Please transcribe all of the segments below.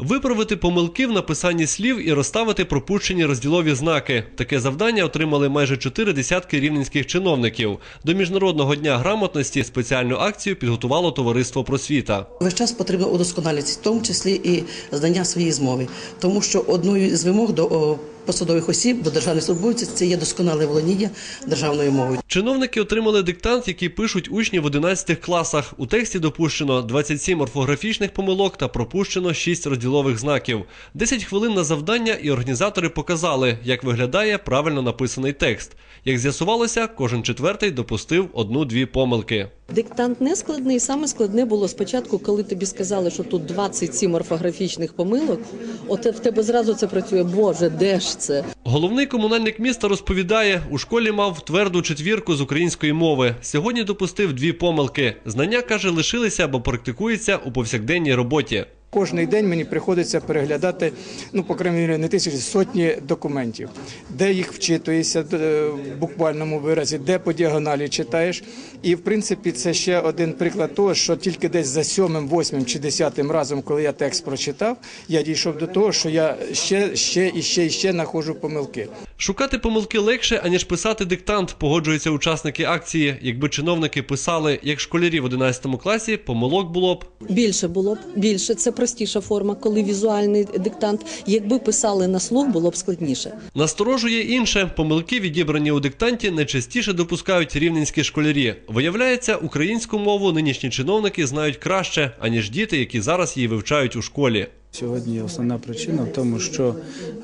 Виправити помилки в написанні слів і розставити пропущені розділові знаки. Таке завдання отримали майже чотири десятки рівненських чиновників. До міжнародного дня грамотності спеціальну акцію підготувало товариство просвіта. Весь час потрібно удосконалюватися, в тому числі і знання своєї змови, тому що одною з вимог до посадових осіб, до державних службовців це є досконале володіння державною мовою. Чиновники отримали диктант, який пишуть учні в 11 класах. У тексті допущено 27 орфографічних помилок та пропущено 6 розділових знаків. 10 хвилин на завдання і організатори показали, як виглядає правильно написаний текст. Як з'ясувалося, кожен четвертий допустив одну-дві помилки. Диктант не складний. Саме складне було спочатку, коли тобі сказали, що тут 27 орфографічних помилок. От в тебе зразу це працює. Боже, де ж це? Головний комунальник міста розповідає, у школі мав тверду четвірку з української мови. Сьогодні допустив дві помилки. Знання каже, лишилися або практикуються у повсякденній роботі. Кожний день мені приходиться переглядати, ну, по не тисячі, сотні документів, де їх вчитуєшся е, в буквальному виразі, де по діагоналі читаєш. І, в принципі, це ще один приклад того, що тільки десь за сьомим, восьмим чи десятим разом, коли я текст прочитав, я дійшов до того, що я ще, ще і ще і ще знаходжу помилки. Шукати помилки легше, аніж писати диктант, погоджуються учасники акції. Якби чиновники писали, як школярі в 11 класі, помилок було б Більше було б більше. Це простіша форма, коли візуальний диктант. Якби писали на слух, було б складніше. Насторожує інше. Помилки, відібрані у диктанті, найчастіше допускають рівненські школярі. Виявляється, українську мову нинішні чиновники знають краще, аніж діти, які зараз її вивчають у школі. Сьогодні основна причина в тому, що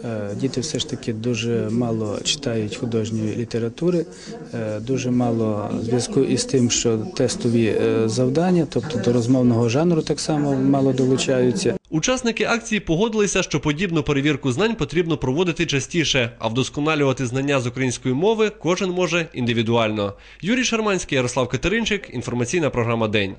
е, діти все ж таки дуже мало читають художньої літератури, е, дуже мало зв'язку із тим, що тестові е, завдання, тобто до розмовного жанру, так само мало долучаються. Учасники акції погодилися, що подібну перевірку знань потрібно проводити частіше, а вдосконалювати знання з української мови кожен може індивідуально. Юрій Шарманський, Ярослав Катеринчик. Інформаційна програма День.